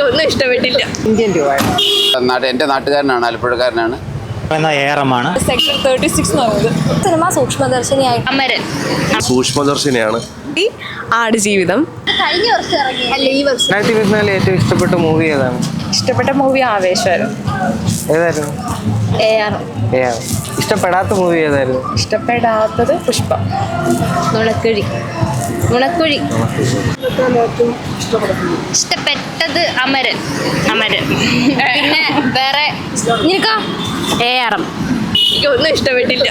എനിക്കൊന്നും ഇഷ്ടപ്പെട്ടില്ല. ഇന്ത്യൻ രൂപ എന്റെ എന്റെ നാട്ടുകാരനാണ് ആലപ്പുഴക്കാരനാണ്. എന്ന ഏറമാണ്. സെക്ഷൻ തേർട്ടി സിക്സ് സിനിമ അമരൻ. സൂക്ഷ്മദർശിനിയാണ്. ആടുജീവിതം കഴിഞ്ഞ വർഷം ഇറങ്ങി അല്ല ഈ വർഷം. രണ്ടായിരത്തി ഏറ്റവും ഇഷ്ടപ്പെട്ട മൂവി ഏതാണ്? ഇഷ്ടപ്പെട്ട മൂവി ആവേശമായിരുന്നു. ഏതായിരുന്നു? എ ആർ ഏ ഇഷ്ടപ്പെടാത്ത മൂവി ഏതായിരുന്നു? ഇഷ്ടപ്പെടാത്തത് പുഷ്പം. നുണക്കുഴി. നുണക്കുഴി ഇഷ്ടപ്പെട്ടത് അമരൻ. അമരൻ. പിന്നെ വേറെ? നിനക്കോ? എ ആർ എം എനിക്കൊന്നും ഇഷ്ടപ്പെട്ടില്ല.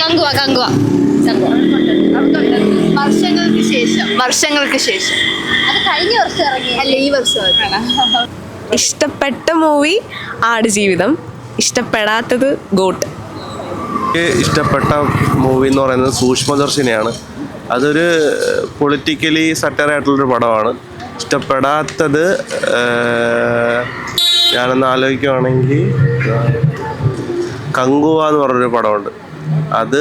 കങ്കുവ കങ്കുവ. വർഷങ്ങൾക്ക് ശേഷം. വർഷങ്ങൾക്ക് ശേഷം. അത് കഴിഞ്ഞ വർഷം ഇറങ്ങി അല്ല ഈ വർഷം ഇഷ്ടപ്പെട്ട മൂവി ആടുജീവിതം. ഇഷ്ടപ്പെടാത്തത് ഗോട്ട്. എനിക്ക് ഇഷ്ടപ്പെട്ട മൂവി എന്ന് പറയുന്നത് സൂക്ഷ്മദർശിനിയാണ് അതൊരു പൊളിറ്റിക്കലി സെറ്റർ ആയിട്ടുള്ളൊരു പടമാണ്. ഇഷ്ടപ്പെടാത്തത് ഞാനൊന്ന് ആലോചിക്കുവാണെങ്കിൽ കങ്കുവ എന്ന് പറഞ്ഞൊരു പടമുണ്ട്. അത്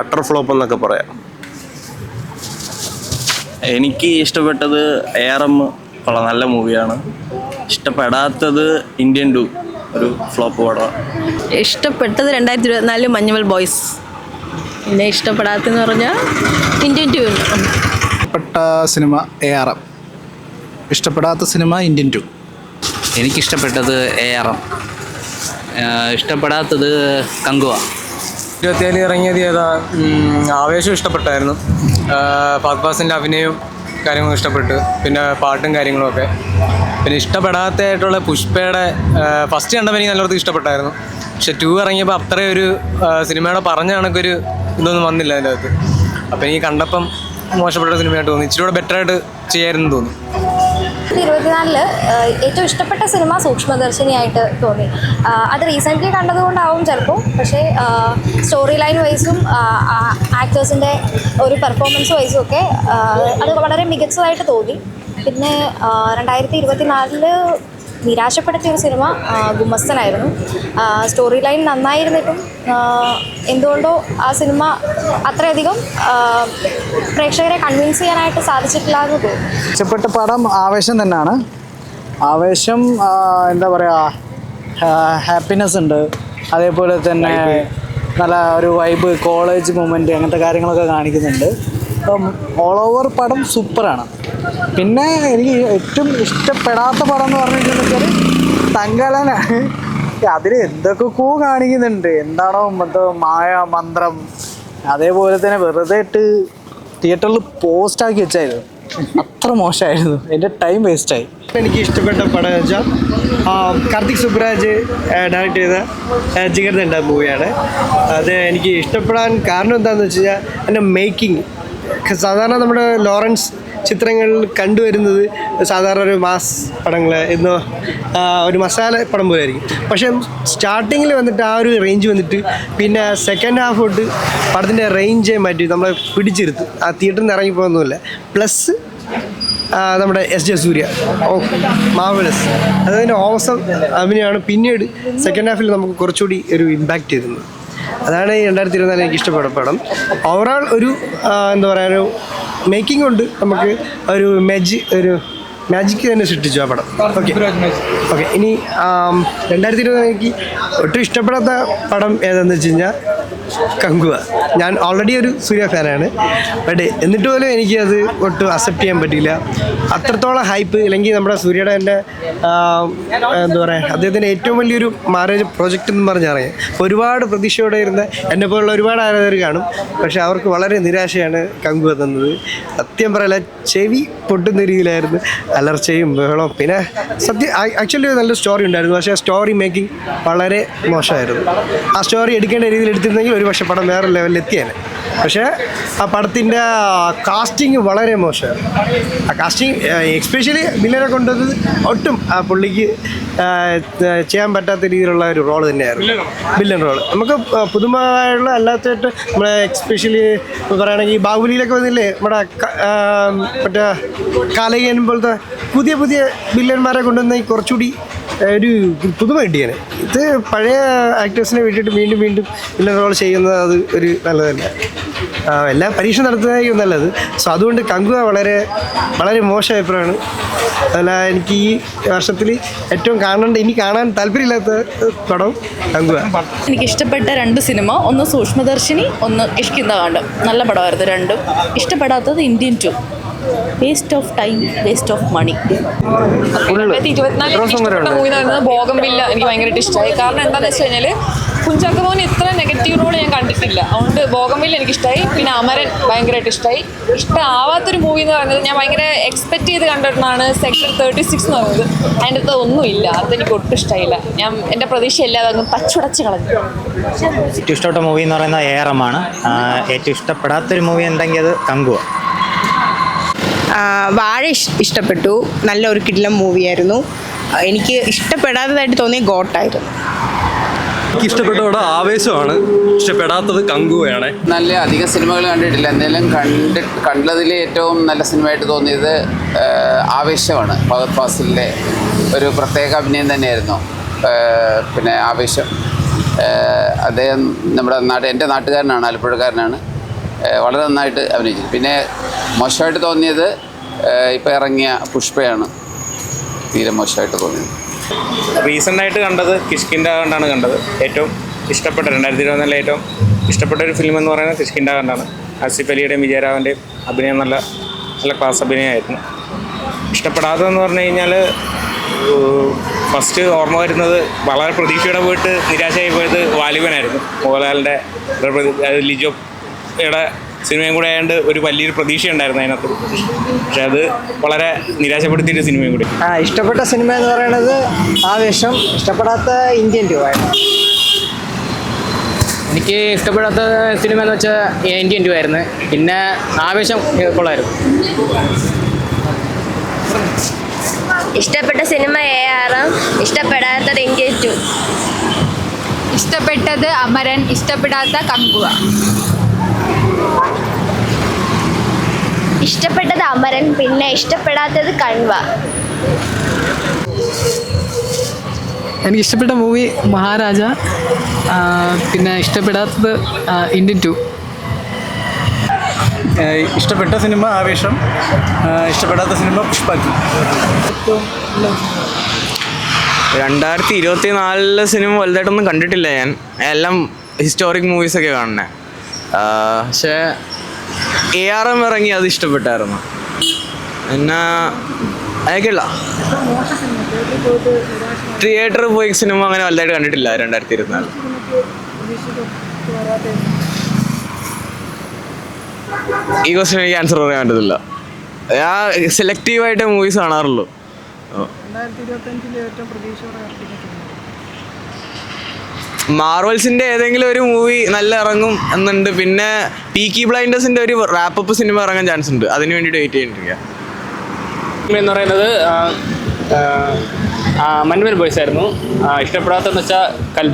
അട്ടർ ഫ്ലോപ്പ് എന്നൊക്കെ പറയാം. എനിക്ക് ഇഷ്ടപ്പെട്ടത് എ ആർ എം കൊള്ളാം നല്ല മൂവിയാണ് ഇഷ്ടപ്പെടാത്തത് ഇന്ത്യൻ ടു ഒരു ഫ്ലോപ്പ് പടമാണ് ഇഷ്ടപ്പെട്ടത് രണ്ടായിരത്തി ഇരുപത്തിനാലിൽ മഞ്ഞുമൽ ബോയ്സ്. പിന്നെ ഇഷ്ടപ്പെടാത്തെന്ന് പറഞ്ഞാൽ ഇന്ത്യൻ ടു. ഇഷ്ടപ്പെട്ട സിനിമ എ ആർ എം ഇഷ്ടപ്പെടാത്ത സിനിമ ഇന്ത്യൻ ടു. എനിക്കിഷ്ടപ്പെട്ടത് എ ആർ എം ഇഷ്ടപ്പെടാത്തത് കങ്കുവ. ഇരുപത്തിയേഴിൽ ഇറങ്ങിയത് ഏതാ? ആവേശം ഇഷ്ടപ്പെട്ടായിരുന്നു. ഫാത് ഫാസിന്റെ അഭിനയവും കാര്യങ്ങളും ഇഷ്ടപ്പെട്ടു പിന്നെ പാട്ടും കാര്യങ്ങളും ഒക്കെ. പിന്നെ ഇഷ്ടപ്പെടാത്തതായിട്ടുള്ള പുഷ്പയുടെ ഫസ്റ്റ് കണ്ടപ്പോൾ എനിക്ക് നല്ലവർക്ക് ഇഷ്ടപ്പെട്ടായിരുന്നു. പക്ഷെ ടു ഇറങ്ങിയപ്പോൾ അത്രയും ഒരു സിനിമയുടെ പറഞ്ഞ കണക്കൊരു ഇതൊന്നും വന്നില്ല അതിന്റെ അകത്ത്. അപ്പോൾ എനിക്ക് കണ്ടപ്പം മോശപ്പെട്ട സിനിമയായിട്ട് തോന്നി. ഇച്ചിരി കൂടെ ബെറ്ററായിട്ട് ആയിട്ട് ചെയ്യായിരുന്നു തോന്നി. ഇരുപത്തിനാലിൽ ഏറ്റവും ഇഷ്ടപ്പെട്ട സിനിമ സൂക്ഷ്മദർശിനിയായിട്ട് തോന്നി. അത് റീസെന്റ്ലി കണ്ടതുകൊണ്ടാവും ചിലപ്പോൾ പക്ഷേ സ്റ്റോറി ലൈൻ വൈസും ആക്ടേഴ്സിന്റെ ഒരു പെർഫോമൻസ് വൈസും ഒക്കെ അത് വളരെ മികച്ചതായിട്ട് തോന്നി. പിന്നെ രണ്ടായിരത്തി ഇരുപത്തിനാലിൽ നിരാശപ്പെടുത്തിയ ഒരു സിനിമ ഗുമസ്തനായിരുന്നു. സ്റ്റോറി ലൈൻ നന്നായിരുന്നിട്ടും എന്തുകൊണ്ടോ ആ സിനിമ അത്രയധികം പ്രേക്ഷകരെ കൺവിൻസ് ചെയ്യാനായിട്ട് സാധിച്ചിട്ടില്ല എന്ന് തോന്നുന്നു. ഇഷ്ടപ്പെട്ട പടം ആവേശം തന്നെയാണ്. ആവേശം എന്താ പറയുക ഹാപ്പിനെസ് ഉണ്ട്. അതേപോലെ തന്നെ നല്ല ഒരു വൈബ് കോളേജ് മൂമെന്റ് അങ്ങനത്തെ കാര്യങ്ങളൊക്കെ കാണിക്കുന്നുണ്ട്. അപ്പം ഓൾ ഓവർ പടം സൂപ്പറാണ് പിന്നെ എനിക്ക് ഏറ്റവും ഇഷ്ടപ്പെടാത്ത പടം എന്ന് പറഞ്ഞിട്ടുണ്ടെങ്കിൽ തങ്കലനാണ് അതിൽ കൂ കാണിക്കുന്നുണ്ട്. എന്താണോ എന്തോ മായ മന്ത്രം. അതേപോലെ തന്നെ വെറുതെ ഇട്ട് തിയേറ്ററിൽ പോസ്റ്റാക്കി വെച്ചായിരുന്നു. അത്ര മോശമായിരുന്നു. എന്റെ ടൈം വേസ്റ്റായി എനിക്ക് ഇഷ്ടപ്പെട്ട പടം എന്ന് വെച്ചാൽ കാർത്തിക് സുബ്രാജ് ഡയറക്റ്റ് ചെയ്ത ആ, ജിഗർദണ്ഡ മൂവിയാണ് അത് എനിക്ക് ഇഷ്ടപ്പെടാൻ കാരണം എന്താണെന്ന് വെച്ച് കഴിഞ്ഞാൽ എന്റെ മേക്കിംഗ് സാധാരണ നമ്മുടെ ലോറൻസ് ചിത്രങ്ങളിൽ കണ്ടുവരുന്നത് സാധാരണ ഒരു മാസ് പടങ്ങൾ എന്നോ ഒരു മസാല പടം പോലെ ആയിരിക്കും പക്ഷേ സ്റ്റാർട്ടിങ്ങിൽ വന്നിട്ട് ആ ഒരു റേഞ്ച് വന്നിട്ട് പിന്നെ സെക്കൻഡ് ഹാഫ് തൊട്ട് പടത്തിന്റെ റേഞ്ചേ മാറ്റി നമ്മളെ പിടിച്ചിരുത്തു. ആ തിയേറ്ററിൽ നിന്ന് ഇറങ്ങിപ്പോകുന്നില്ല പ്ലസ് നമ്മുടെ എസ് ജെ സൂര്യ ഓ മാവലസ് അതതിന്റെ ഓസം അഭിനയമാണ്. പിന്നീട് സെക്കൻഡ് ഹാഫിൽ നമുക്ക് കുറച്ചുകൂടി ഒരു ഇമ്പാക്റ്റ് ചെയ്തിരുന്നത് അതാണ് ഈ രണ്ടായിരത്തി ഇരുപത്തിനാല് എനിക്ക് ഇഷ്ടപ്പെട്ട പടം. ഓവറോൾ ഒരു എന്താ പറയുക ഒരു മേക്കിംഗ് കൊണ്ട് നമുക്ക് ഒരു മെജ് ഒരു മാജിക് തന്നെ സൃഷ്ടിച്ചു ആ പടം. ഓക്കെ ഓക്കെ ഇനി രണ്ടായിരത്തി ഇരുപത് എനിക്ക് ഒട്ടും ഇഷ്ടപ്പെടാത്ത പടം ഏതാണെന്ന് വെച്ച് കഴിഞ്ഞാൽ കങ്കുവ. ഞാൻ ഓൾറെഡി ഒരു സൂര്യ ഫാനാണ് ബട്ട് എന്നിട്ട് പോലും എനിക്ക് അത് ഒട്ടും അക്സെപ്റ്റ് ചെയ്യാൻ പറ്റില്ല അത്രത്തോളം ഹൈപ്പ് അല്ലെങ്കിൽ നമ്മുടെ സൂര്യയുടെ എന്റെ എന്താ പറയുക അദ്ദേഹത്തിന്റെ ഏറ്റവും വലിയൊരു മാരേജ് പ്രോജക്റ്റ് എന്ന് പറഞ്ഞറിയാം ഒരുപാട് പ്രതീക്ഷയോടെ ഇരുന്ന എന്നെ പോലുള്ള ഒരുപാട് ആരാധകർ കാണും. പക്ഷെ അവർക്ക് വളരെ നിരാശയാണ് കങ്കുവ തന്നത്. സത്യം പറയല ചെവി പൊട്ടുന്ന രീതിയിലായിരുന്നു. അലർച്ചയും ബഹളവും. പിന്നെ സത്യം ആക്ച്വലി നല്ല സ്റ്റോറി ഉണ്ടായിരുന്നു. പക്ഷേ സ്റ്റോറി മേക്കിംഗ് വളരെ മോശമായിരുന്നു. ആ സ്റ്റോറി എടുക്കേണ്ട രീതിയിൽ എടുത്തിരുന്നെങ്കിൽ ഒരു പക്ഷേ പടം വേറെ ലെവലിൽ എത്തിയേനെ. പക്ഷേ ആ പടത്തിന്റെ കാസ്റ്റിംഗ് വളരെ മോശമാണ് ആ കാസ്റ്റിംഗ് എക്സ്പെഷ്യലി വില്ലനെ കൊണ്ടുവന്നത് ഒട്ടും ആ പുള്ളിക്ക് ചെയ്യാൻ പറ്റാത്ത രീതിയിലുള്ള ഒരു റോൾ തന്നെയായിരുന്നു. വില്ലൻ റോൾ നമുക്ക് പുതുമയുള്ള അല്ലാത്തായിട്ട് നമ്മളെ എക്സ്പെഷ്യലി പറയുകയാണെങ്കിൽ ബാഹുബലിയിലൊക്കെ വന്നില്ലേ നമ്മുടെ മറ്റേ കാലകൻ പോലത്തെ പുതിയ പുതിയ വില്ലന്മാരെ കൊണ്ടുവന്ന കുറച്ചുകൂടി ഒരു പുതുമ കിട്ടിയാണ് ഇത് പഴയ ആക്ടേഴ്സിനെ വിട്ടിട്ട് വീണ്ടും വീണ്ടും വില്ലൻ റോൾ ചെയ്യുന്നത് അത് ഒരു നല്ലതല്ല. എല്ലാ പരീക്ഷ നടത്തുന്നതായിരിക്കും നല്ലത്. സോ അതുകൊണ്ട് കങ്കുവ വളരെ വളരെ മോശം അഭിപ്രായമാണ്. അതല്ല എനിക്ക് ഈ വർഷത്തിൽ ഏറ്റവും കാണേണ്ട ഇനി കാണാൻ താല്പര്യമില്ലാത്ത പടം കങ്കുവ എനിക്ക് ഇഷ്ടപ്പെട്ട രണ്ട് സിനിമ ഒന്ന് സൂക്ഷ്മദർശിനി ഒന്ന് ഇഷ്കിന്ത കാണ്ടം നല്ല പടമായിരുന്നു രണ്ടും. ഇഷ്ടപ്പെടാത്തത് Indian two. Waste of time waste of money രണ്ടായിരത്തി ഇരുപത്തിനാലിൽ ഇഷ്ടപ്പെട്ട മൂവി എന്ന് പറയുന്നത് ബോഗംവില്ല എനിക്ക് ഭയങ്കരമായിട്ട് ഇഷ്ടമായി. കാരണം എന്താണെന്ന് വെച്ച് കഴിഞ്ഞാൽ കുഞ്ചാക്കോ മോൻ ഇത്ര നെഗറ്റീവ് റോൾ ഞാൻ കണ്ടിട്ടില്ല. അതുകൊണ്ട് ബോഗംവില്ല എനിക്ക് ഇഷ്ടമായി പിന്നെ അമരൻ ഭയങ്കരമായിട്ട് ഇഷ്ടമായി ഇഷ്ടമാവാത്തൊരു മൂവി എന്ന് പറയുന്നത് ഞാൻ ഭയങ്കര എക്സ്പെക്ട് ചെയ്ത് കണ്ടിട്ടാണ് സെക്ടർ തേർട്ടി സിക്സ് എന്ന് പറയുന്നത്. അതിന്റെ അകത്ത് ഒന്നുമില്ല അതെനിക്ക് ഒട്ടും ഇഷ്ടമായില്ല ഞാൻ എന്റെ പ്രതീക്ഷ ഇല്ലാതെ അങ്ങ് തച്ചുടച്ച് കളഞ്ഞു. ഏറ്റവും ഇഷ്ടപ്പെട്ട മൂവി എന്ന് പറയുന്നത് ഏറമാണ്. ഏറ്റവും ഇഷ്ടപ്പെടാത്തൊരു മൂവി ഉണ്ടെങ്കിൽ അത് കങ്കുവ വാഴ ഇഷ്- ഇഷ്ടപ്പെട്ടു. നല്ല ഒരു കിടിലം മൂവിയായിരുന്നു എനിക്ക് ഇഷ്ടപ്പെടാത്തതായിട്ട് തോന്നിയ ഗോട്ടായിരുന്നു. എനിക്ക് ഇഷ്ടപ്പെട്ട പടം ആവേശമാണ് ഇഷ്ടപ്പെടാത്തത് കങ്കുവയാണ്. നല്ല അധികം സിനിമകൾ കണ്ടിട്ടില്ല. എന്തെങ്കിലും കണ്ടി കണ്ടതിൽ ഏറ്റവും നല്ല സിനിമയായിട്ട് തോന്നിയത് ആവേശമാണ്. ഭഗത് ഫാസിലിന്റെ ഒരു പ്രത്യേക അഭിനയം തന്നെയായിരുന്നു. പിന്നെ ആവേശം. അദ്ദേഹം നമ്മുടെ നാട് എന്റെ നാട്ടുകാരനാണ് ആലപ്പുഴക്കാരനാണ്. വളരെ നന്നായിട്ട് അഭിനയിച്ചു പിന്നെ മോശമായിട്ട് തോന്നിയത് ഇപ്പോൾ ഇറങ്ങിയ പുഷ്പയാണ്. തീരെ മോശമായിട്ട് തോന്നിയത്. റീസെന്റ് ആയിട്ട് കണ്ടത് കിഷ്കിന്റെ കണ്ടാണ് കണ്ടത്. ഏറ്റവും ഇഷ്ടപ്പെട്ട രണ്ടായിരത്തി ഇരുപത്തിനാലിലെ ഏറ്റവും ഇഷ്ടപ്പെട്ട ഒരു ഫിലിം എന്ന് പറയുന്നത് കിഷ്കിന്റെ കണ്ടാണ്. ആസിഫ് അലിയുടെയും വിജയരാവന്റെയും അഭിനയം നല്ല നല്ല ക്ലാസ് അഭിനയമായിരുന്നു. ഇഷ്ടപ്പെടാത്തതെന്ന് പറഞ്ഞു കഴിഞ്ഞാൽ ഫസ്റ്റ് ഓർമ്മ വരുന്നത് വളരെ പ്രതീക്ഷയോടെ പോയിട്ട് നിരാശയായി പോയത് വാലിബനായിരുന്നു. മോഹൻലാലിന്റെ ലിജോയുടെ സിനിമയും കൂടെ ആയതുകൊണ്ട് ഒരു വലിയൊരു പ്രതീക്ഷ ഉണ്ടായിരുന്നു അതിനകത്ത്. പക്ഷെ അത് വളരെ നിരാശപ്പെടുത്തിയിട്ട് സിനിമയും കൂടി. ആ ഇഷ്ടപ്പെട്ട സിനിമ എന്ന് പറയുന്നത് ആവേശം ഇഷ്ടപ്പെടാത്ത ഇന്ത്യൻ രൂപ എനിക്ക് ഇഷ്ടപ്പെടാത്ത സിനിമ എന്ന് വെച്ചാൽ ഇന്ത്യൻ രൂപ ആയിരുന്നു പിന്നെ ആവേശം കൊള്ളായിരുന്നു. ഇഷ്ടപ്പെട്ട സിനിമ എ ആറാം ഇഷ്ടപ്പെടാത്തത് ഇന്ത്യ ടു. ഇഷ്ടപ്പെട്ടത് അമരൻ ഇഷ്ടപ്പെടാത്ത കങ്കുവ. ഇഷ്ടപ്പെട്ടത് അമരൻ പിന്നെ ഇഷ്ടപ്പെടാത്തത് കൺവ എനിക്ക് ഇഷ്ടപ്പെട്ട മൂവി മഹാരാജ പിന്നെ ഇഷ്ടപ്പെടാത്തത് ഇന്ത്യൻ ടു. ഇഷ്ടപ്പെട്ട സിനിമ ആവേശം ഇഷ്ടപ്പെടാത്ത സിനിമ പുഷ്പാക്കി. രണ്ടായിരത്തി ഇരുപത്തി നാലിലെ സിനിമ വലുതായിട്ടൊന്നും കണ്ടിട്ടില്ല ഞാൻ. എല്ലാം ഹിസ്റ്റോറിക് മൂവീസൊക്കെ കാണുന്നത് പക്ഷേ എ ആർ എം ഇറങ്ങി അത് ഇഷ്ടപ്പെട്ടായിരുന്നു. പിന്നെ അയക്കില്ല തിയേറ്ററിൽ പോയി സിനിമ അങ്ങനെ വലുതായിട്ട് കണ്ടിട്ടില്ല രണ്ടായിരത്തി ഇരുപത്തിനാല് ഈ ക്വസ്റ്റിന് എനിക്ക് ആൻസർ പറയാൻ പറ്റത്തില്ല. ഞാൻ സെലക്റ്റീവായിട്ട് മൂവീസ് കാണാറുള്ളൂ. മാർവൽസിന്റെ ഏതെങ്കിലും ഒരു മൂവി നല്ല ഇറങ്ങും എന്നുണ്ട്. പിന്നെ പീക്കി ബ്ലൈൻഡേഴ്സിന്റെ ഒരു റാപ്പപ്പ് സിനിമ ഇറങ്ങാൻ ചാൻസ് ഉണ്ട്. അതിന് വേണ്ടിയിട്ട് വെയിറ്റ് ചെയ്തിരിക്കുക എന്ന് പറയുന്നത് മഞ്ഞുമൽ ബോയ്സ് ആയിരുന്നു. ഇഷ്ടപ്പെടാത്ത വെച്ചാൽ കൽ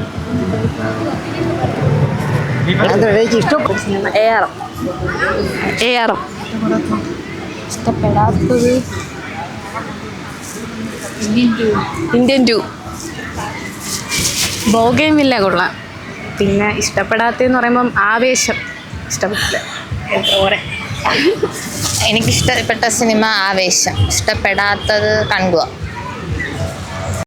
ടു ഇഷ്ടപ്പെടാത്തത് ഇന്ത്യൻ ടു ബോഗേമില്ല കൊള്ളാം. പിന്നെ ഇഷ്ടപ്പെടാത്തതെന്ന് പറയുമ്പം ആവേശം. ഇഷ്ടപ്പെട്ടില്ല. എനിക്കിഷ്ടപ്പെട്ട എനിക്ക് സിനിമ ആവേശം. ഇഷ്ടപ്പെടാത്തത് കൺകുവ